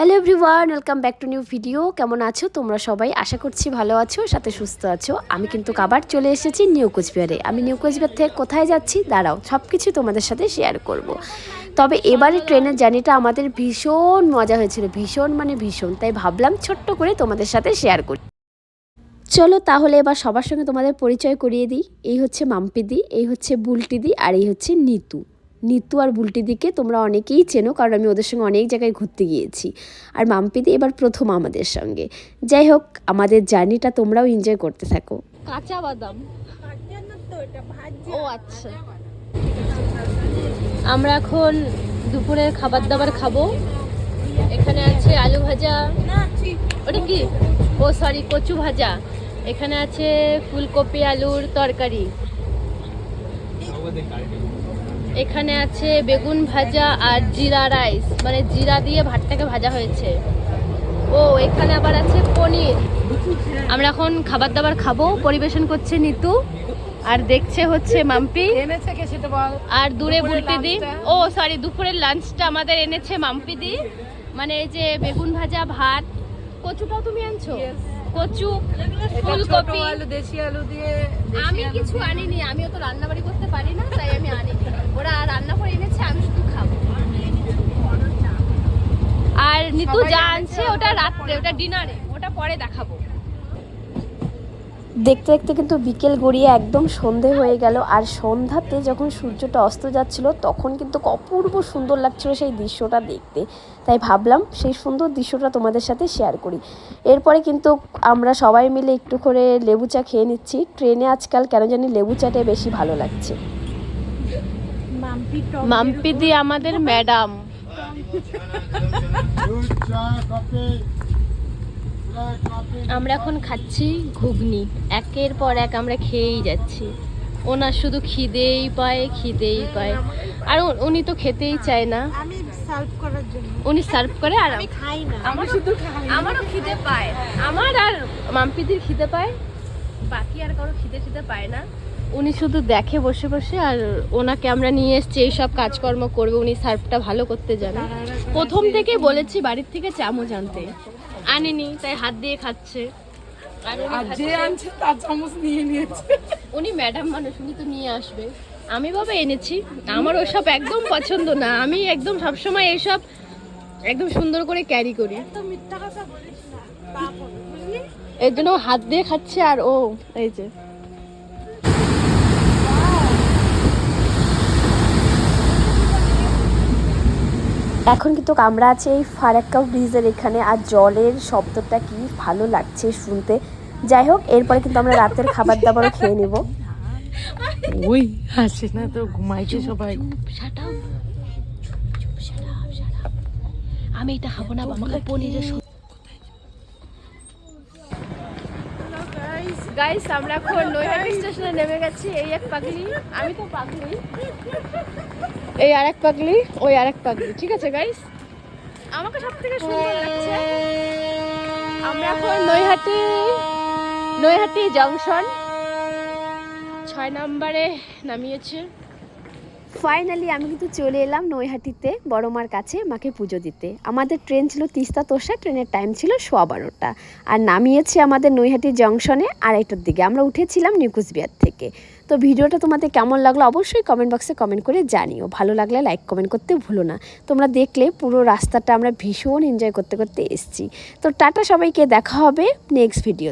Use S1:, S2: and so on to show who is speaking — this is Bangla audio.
S1: Hello everyone welcome back to new video কেমন আছো? তোমরা সবাই আশা করছি ভালো আছো, সাথে সুস্থ আছো। আমি কিন্তু আবার চলে এসেছি নিউ কোচবিহারে। আমি নিউ কোচবিহার থেকে কোথায় যাচ্ছি? দাঁড়াও সব কিছু তোমাদের সাথে শেয়ার করব। তবে এবারে ট্রেনের জার্নিটা আমাদের ভীষণ মজা হয়েছিল, ভীষণ মানে ভীষণ। তাই ভাবলাম ছোট্ট করে তোমাদের সাথে শেয়ার করি। চলো তাহলে এবার সবার সঙ্গে তোমাদের পরিচয় করিয়ে দিই। এই হচ্ছে মাম্পিদি এই হচ্ছে বুলটিদি আর এই হচ্ছে নিতু। নিতু আর বুলটিদিকে তোমরা অনেকেই চেনো, কারণ আমি ওদের সঙ্গে অনেক জায়গায় ঘুরতে গিয়েছি। আর মাম্পিদি এবার প্রথম আমাদের সঙ্গে। যাই হোক, আমাদের জার্নিটা তোমরাও এনজয় করতে থাকো।
S2: কাঁচা বাদাম। ও আচ্ছা। আমরা এখন দুপুরের খাবার দাবার খাব। এখানে আছে আলু ভাজা। ওটা কি? ও সরি কচু ভাজা। এখানে আছে ফুলকপি আলুর তরকারি। এখানে আছে বেগুন ভাজা আর জিরা রাইস। মানে জিরা দিয়ে ভাতটাকে ভাজা হয়েছে। ও এখানে আবার আছে পনির। আমরা এখন খাবার দাবার খাব পরিবেশন করছে নিতু। আর দেখছে হচ্ছে মাম্পি। আর দূরে
S3: দুপুরের
S2: বুলটি দি। ও সরি দুপুরের লাঞ্চটা আমাদের এনেছে মাম্পি দি। মানে এই যে বেগুন ভাজা ভাত। কচুটাও তুমি আনছো? কচু ফুলকপি।
S3: আলু দেশি আলু দিয়ে
S2: আমি কিছু। আনিনি আমিও তো রান্না বাড়ি করতে পারি না তাই আমি আনিনি ওরা রান্না করে এনেছে আমি শুধু খাব আর নিতু যা
S3: আনছে ওটা
S2: রাত্রে ওটা ডিনারে ওটা পরে দেখাবো।
S1: দেখতে দেখতে কিন্তু বিকেল গড়িয়ে একদম সন্ধে হয়ে গেল আর সন্ধ্যাতে যখন সূর্যটা অস্ত যাচ্ছিল তখন কিন্তু অপূর্ব সুন্দর লাগছিল সেই দৃশ্যটা দেখতে। তাই ভাবলাম সেই সুন্দর দৃশ্যটা তোমাদের সাথে শেয়ার করি। এরপরে কিন্তু আমরা সবাই মিলে একটু করে লেবু চা খেয়ে নিচ্ছি। ট্রেনে আজকাল কেন জানি লেবু চাটাই বেশি ভালো লাগছে।
S2: মাম্পি দি আমাদের ম্যাডাম আমরা এখন খাচ্ছি ঘুগনি। একের পর এক আমরা খেয়েই যাচ্ছি। ওনার শুধু খিদেই পায় খিদেই পায়। আর উনি তো খেতেই চায় না।
S4: আমি সার্ভ করার জন্য।
S2: উনি সার্ভ করে আর
S4: আমি খাই না।
S2: আমার শুধু আমারও খিদে পায়। আমার আর মাম্পিদির খিদে পায়। বাকি আর কারও খিদে খিদে পায় না। উনি শুধু দেখে বসে বসে আর ওনাকে আমরা নিয়ে এসছি এইসব কাজকর্ম করবে উনি সার্ভটা ভালো করতে জানে। প্রথম থেকে বলেছি বাড়ির থেকে চামচ আনতে। আনেনি তাই হাত দিয়ে খাচ্ছে। আর উনি
S3: যে আনছে তার নিয়ে নিয়েছে।
S2: উনি ম্যাডাম মানুষ উনি তো নিয়ে আসবে। আমি বাবা এনেছি আমার ওসব একদম পছন্দ না। আমি একদম সবসময় এইসব একদম সুন্দর করে ক্যারি করি। এর জন্য হাত দিয়ে খাচ্ছে আর ও এই যে।
S1: এখন কিন্তু আমরা আছি এই ফারাক্কা ব্রিজের এখানে আর জলের শব্দটা কি ভালো লাগছে শুনতে। যাই হোক এরপরে কিন্তু আমরা রাতের খাবার দাবার খেয়ে নেব।
S3: ওই হাসি না তো ঘুমাইছে সবাই.
S2: আমি এটা খাব না আমাকে পনিরের গাইস আমরা এখন নৈহাটি স্টেশনে নেমে গেছি, এই এক পাগলি। আমি তো পাগলি। এই আরেক পাগলি, ওই আরেক পাগলি। ঠিক আছে গাইস আমাকে সব থেকে সুন্দর লাগছে, আমরা এখন নৈহাটি নৈহাটি জংশন। ছয় নম্বরে নামিয়েছে।
S1: ফাইনালি আমি কিন্তু চলে এলাম নৈহাটিতে বড় মার কাছে মাকে পুজো দিতে। আমাদের ট্রেন ছিল তিস্তা তোষা ট্রেনের টাইম ছিল সোয়া বারোটা। আর নামিয়েছে আমাদের নৈহাটি জংশনে আড়াইটার দিকে। আমরা উঠেছিলাম নিউ কুচবিহার থেকে। তো ভিডিওটা তোমাদের কেমন লাগল অবশ্যই কমেন্ট বক্সে কমেন্ট করে জানিও। ভালো লাগলে লাইক কমেন্ট করতে ভুলো না। তোমরা দেখলে পুরো রাস্তাটা আমরা ভীষণ এনজয় করতে করতে এসেছি। তো টাটা সবাইকে, দেখা হবে নেক্সট ভিডিও